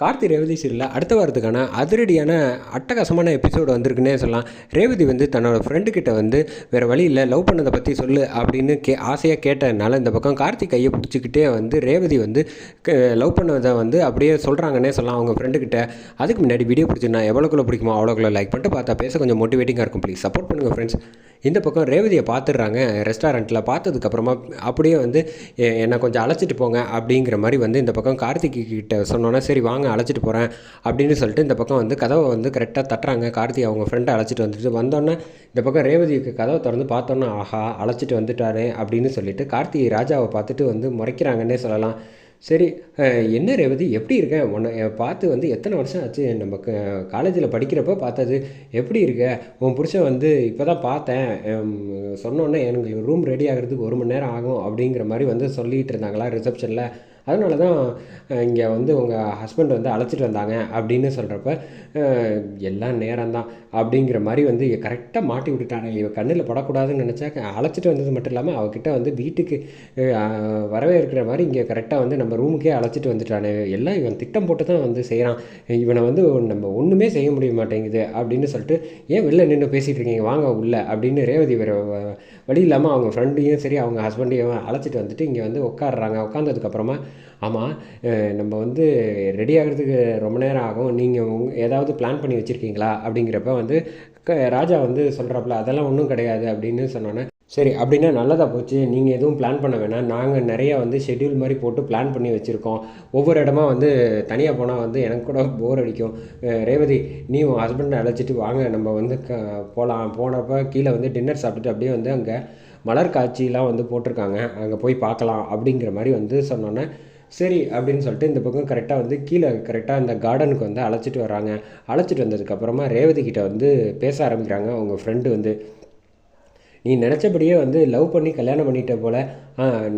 கார்த்தி ரேவதி சீரியலில் அடுத்த வாரத்துக்கான அதிரடியான அட்டகாசமான எபிசோடு வந்திருக்குன்னே சொல்லலாம். ரேவதி வந்து தன்னோட ஃப்ரெண்டுக்கிட்ட வந்து வேறு வழி இல்லை லவ் பண்ணதை பற்றி சொல்லு அப்படின்னு கே ஆசையாக கேட்டதுனால இந்த பக்கம் கார்த்தி கையை பிடிச்சிக்கிட்டே வந்து ரேவதி வந்து லவ் பண்ணதை வந்து அப்படியே சொல்கிறாங்கன்னே சொல்லலாம் அவங்க ஃப்ரெண்டுக்கிட்ட அதுக்கு முன்னாடி வீடியோ பிடிச்சிருந்தா எவ்வளோக்குள்ளே பிடிக்குமோ அவ்வளோக்குள்ள லைக் பண்ணிட்டு பார்த்தா பேச கொஞ்சம் மோட்டிவேட்டிங்காக இருக்கும் ப்ளீஸ் சப்போர்ட் பண்ணுங்கள் ஃப்ரெண்ட்ஸ் இந்த பக்கம் ரேவதியை பார்த்துடுறாங்க ரெஸ்டாரண்ட்டில் பார்த்ததுக்கப்புறமா அப்படியே வந்து எ- என்னை கொஞ்சம் அழைச்சிட்டு போங்க அப்படிங்கிற மாதிரி வந்து இந்த பக்கம் கார்த்திக் கிட்ட சொன்னோன்னே சரி வாங்க அழைச்சிட்டு போகிறேன் அப்படின்னு சொல்லிட்டு இந்த பக்கம் வந்து கதவை வந்து கரெக்டாக தட்டுறாங்க. கார்த்தி அவங்க ஃப்ரெண்டை அழைச்சிட்டு வந்துட்டு வந்தோன்னே இந்த பக்கம் ரேவதிக்கு கதவை திறந்து பார்த்தோன்னே ஆஹா அழைச்சிட்டு வந்துட்டாரு அப்படின்னு சொல்லிட்டு கார்த்தி ராஜாவை பார்த்துட்டு வந்து முறைக்கிறாங்கன்னே சொல்லலாம். சரி என்ன ரேவதி எப்படி இருக்க? உன்னை பார்த்து வந்து எத்தனை வருஷம் ஆச்சு? நம்ம காலேஜில் படிக்கிறப்போ பார்த்தது எப்படி இருக்க? உன் புருஷன் வந்து இப்போ தான் பார்த்தேன் சொன்னோன்னே எனக்கு ரூம் ரெடி ஆகிறதுக்கு ஒரு மணி நேரம் ஆகும் அப்படிங்கிற மாதிரி வந்து சொல்லிகிட்டு இருந்தாங்களா ரிசப்ஷனில் அதனால தான் இங்கே வந்து உங்கள் ஹஸ்பண்ட் வந்து அழைச்சிட்டு வந்தாங்க அப்படின்னு சொல்கிறப்ப எல்லாம் நேரம் தான் அப்படிங்கிற மாதிரி வந்து கரெக்டாக மாட்டி விட்டுட்டாங்க இவ கண்ணில் படக்கூடாதுன்னு நினச்சா அழைச்சிட்டு வந்தது மட்டும் இல்லாமல் அவகிட்ட வந்து வீட்டுக்கு வரவே இருக்கிற மாதிரி இங்கே கரெக்டாக வந்து நம்ம ரூமுக்கே அழைச்சிட்டு வந்துட்டானே. எல்லாம் இவன் திட்டம் போட்டு தான் வந்து செய்கிறான் இவனை வந்து நம்ம ஒன்றுமே செய்ய முடிய மாட்டேங்குது அப்படின்னு சொல்லிட்டு ஏன் வெளில நின்று பேசிகிட்டு இருக்கீங்க? வாங்க உள்ள அப்படின்னு ரேவதி வேறு வழி இல்லாமல் அவங்க ஃப்ரெண்டையும் சரி அவங்க ஹஸ்பண்டையும் அழைச்சிட்டு வந்துட்டு இங்கே வந்து உட்காடுறாங்க உட்காந்ததுக்கப்புறமா ஆமாம் நம்ம வந்து ரெடி ஆகிறதுக்கு ரொம்ப நேரம் ஆகும். நீங்கள் ஏதாவது பிளான் பண்ணி வச்சுருக்கீங்களா? அப்படிங்கிறப்ப வந்து க ராஜா வந்து சொல்கிறாப்புல அதெல்லாம் ஒன்றும் கிடையாது அப்படின்னு சொன்னோன்னே சரி அப்படின்னா நல்லதாக போச்சு. நீங்கள் எதுவும் பிளான் பண்ண வேணாம். நாங்கள் நிறையா வந்து ஷெட்யூல் மாதிரி போட்டு பிளான் பண்ணி வச்சுருக்கோம். ஒவ்வொரு இடமா வந்து தனியாக போனால் வந்து எனக்கு கூட போர் அடிக்கும். ரேவதி நீ உன் ஹஸ்பண்டை அழைச்சிட்டு வாங்க. நம்ம வந்து க போகலாம் போனப்போ கீழே வந்து டின்னர் சாப்பிட்டுட்டு அப்படியே வந்து அங்கே மலர் காட்சிலாம் வந்து போட்டிருக்காங்க. அங்கே போய் பார்க்கலாம் அப்படிங்கிற மாதிரி வந்து சொன்னோன்னே சரி அப்படின்னு சொல்லிட்டு இந்த பக்கம் கரெக்டாக வந்து கீழே கரெக்டாக அந்த கார்டனுக்கு வந்து அழைச்சிட்டு வராங்க அழைச்சிட்டு வந்ததுக்கப்புறமா ரேவதி கிட்ட வந்து பேச ஆரம்பிக்கிறாங்க. அவங்க ஃப்ரெண்டு வந்து நீ நினச்சபடியே வந்து லவ் பண்ணி கல்யாணம் பண்ணிட்ட போல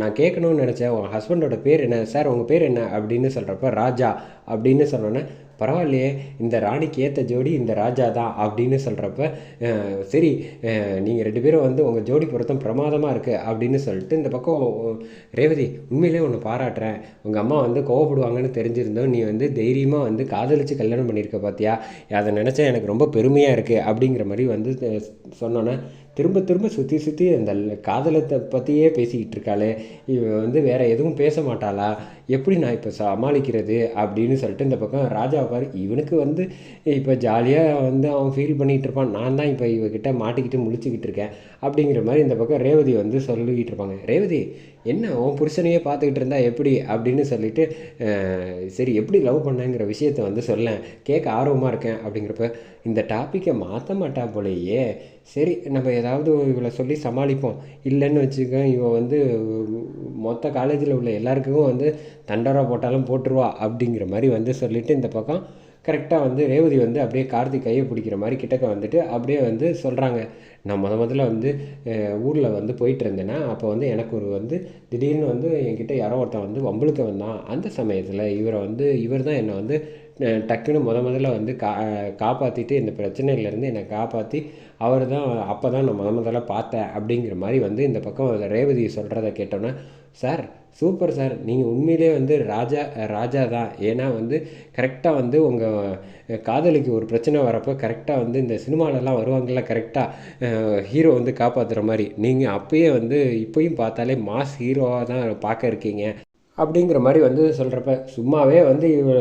நான் கேட்கணும்னு நினச்சேன் உன் ஹஸ்பண்டோட பேர் என்ன? சார் உங்கள் பேர் என்ன? அப்படின்னு சொல்கிறப்ப ராஜா அப்படின்னு சொன்னோன்னே பரவாயில்லையே இந்த ராணிக்கு ஏற்ற ஜோடி இந்த ராஜா தான் அப்படின்னு சொல்கிறப்ப சரி நீங்கள் ரெண்டு பேரும் வந்து உங்கள் ஜோடி பொருத்தம் பிரமாதமாக இருக்குது அப்படின்னு சொல்லிட்டு இந்த பக்கம் ரேவதி உண்மையிலே ஒன்று பாராட்டுறேன். உங்கள் அம்மா வந்து கோவப்படுவாங்கன்னு தெரிஞ்சிருந்தோம். நீ வந்து தைரியமாக வந்து காதலிச்சு கல்யாணம் பண்ணியிருக்க பார்த்தியா அதை நினச்சா எனக்கு ரொம்ப பெருமையாக இருக்குது அப்படிங்கிற மாதிரி வந்து சொன்னோன்னே திரும்ப திரும்ப சுற்றி சுற்றி அந்த காதலத்தை பற்றியே பேசிக்கிட்டு இருக்காளே. இவ வந்து வேறு எதுவும் பேச மாட்டாளா? எப்படி நான் இப்போ சமாளிக்கிறது? அப்படின்னு சொல்லிட்டு இந்த பக்கம் ராஜா பாரு இவனுக்கு வந்து இப்போ ஜாலியாக வந்து அவன் ஃபீல் பண்ணிகிட்டு இருப்பான். நான் தான் இப்போ இவகிட்ட மாட்டிக்கிட்டு முழிச்சுக்கிட்டு இருக்கேன். அப்படிங்கிற மாதிரி இந்த பக்கம் ரேவதி வந்து சொல்லிக்கிட்டு இருப்பாங்க. ரேவதி என்ன உன் புருஷனையே பார்த்துக்கிட்டு இருந்தா எப்படி? அப்படின்னு சொல்லிட்டு சரி எப்படி லவ் பண்ணேங்கிற விஷயத்த வந்து சொல்லேன். கேட்க ஆர்வமாக இருக்கேன் அப்படிங்கிறப்ப இந்த டாப்பிக்கை மாற்ற மாட்டா போலையே. சரி நம்ம ஏதாவது இவளை சொல்லி சமாளிப்போம். இல்லைன்னு வச்சுக்க இவ வந்து மொத்த காலேஜில் உள்ள எல்லாருக்கும் வந்து தண்டரா போட்டாலும் போட்டுருவா அப்படிங்கிற மாதிரி வந்து சொல்லிவிட்டு இந்த பக்கம் கரெக்டாக வந்து ரேவதி வந்து அப்படியே கார்த்திக் கையை பிடிக்கிற மாதிரி கிட்டக்க வந்துட்டு அப்படியே வந்து சொல்கிறாங்க நான் முத முதல்ல வந்து ஊரில் வந்து போயிட்டு இருந்தேன்னா அப்போ வந்து எனக்கு ஒரு வந்து திடீர்னு வந்து என்கிட்ட யாரோ ஒருத்தன் வந்து வம்பளுக்க வந்தான். அந்த சமயத்தில் இவரை வந்து இவர் தான் என்னை வந்து டக்குன்னு முத முதல்ல வந்து கா காப்பாற்றிட்டு இந்த பிரச்சனையிலேருந்து என்னை காப்பாற்றி அவர் தான் அப்போ தான் நான் முத முதல்ல பார்த்தேன் அப்படிங்கிற மாதிரி வந்து இந்த பக்கம் ரேவதி சொல்கிறத கேட்டோன்னே சார் சூப்பர் சார். நீங்கள் உண்மையிலே வந்து ராஜா ராஜா தான். ஏன்னா வந்து கரெக்டாக வந்து உங்கள் காதலிக்கு ஒரு பிரச்சனை வரப்போ கரெக்டாக வந்து இந்த சினிமாலெல்லாம் வருவாங்கள்ல கரெக்டாக ஹீரோ வந்து காப்பாற்றுற மாதிரி. நீங்கள் அப்பயே வந்து இப்போயும் பார்த்தாலே மாஸ் ஹீரோவாக தான் பார்க்க இருக்கீங்க. அப்படிங்கிற மாதிரி வந்து சொல்கிறப்ப சும்மாவே வந்து இவ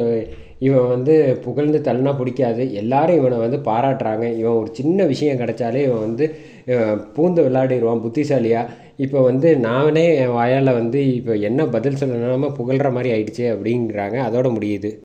இவன் வந்து புகழ்ந்து தள்ளினா பிடிக்காது. எல்லாரும் இவனை வந்து பாராட்டுறாங்க. இவன் ஒரு சின்ன விஷயம் கிடைச்சாலே இவன் வந்து பூந்து விளையாடிடுவான் புத்திசாலியாக இப்போ வந்து நானே என் வாயால் வந்து இப்போ என்ன பதில் சொல்லணும்னா புகழ்கிற மாதிரி ஆயிடுச்சு அப்படிங்கிறாங்க. அதோடு முடியுது.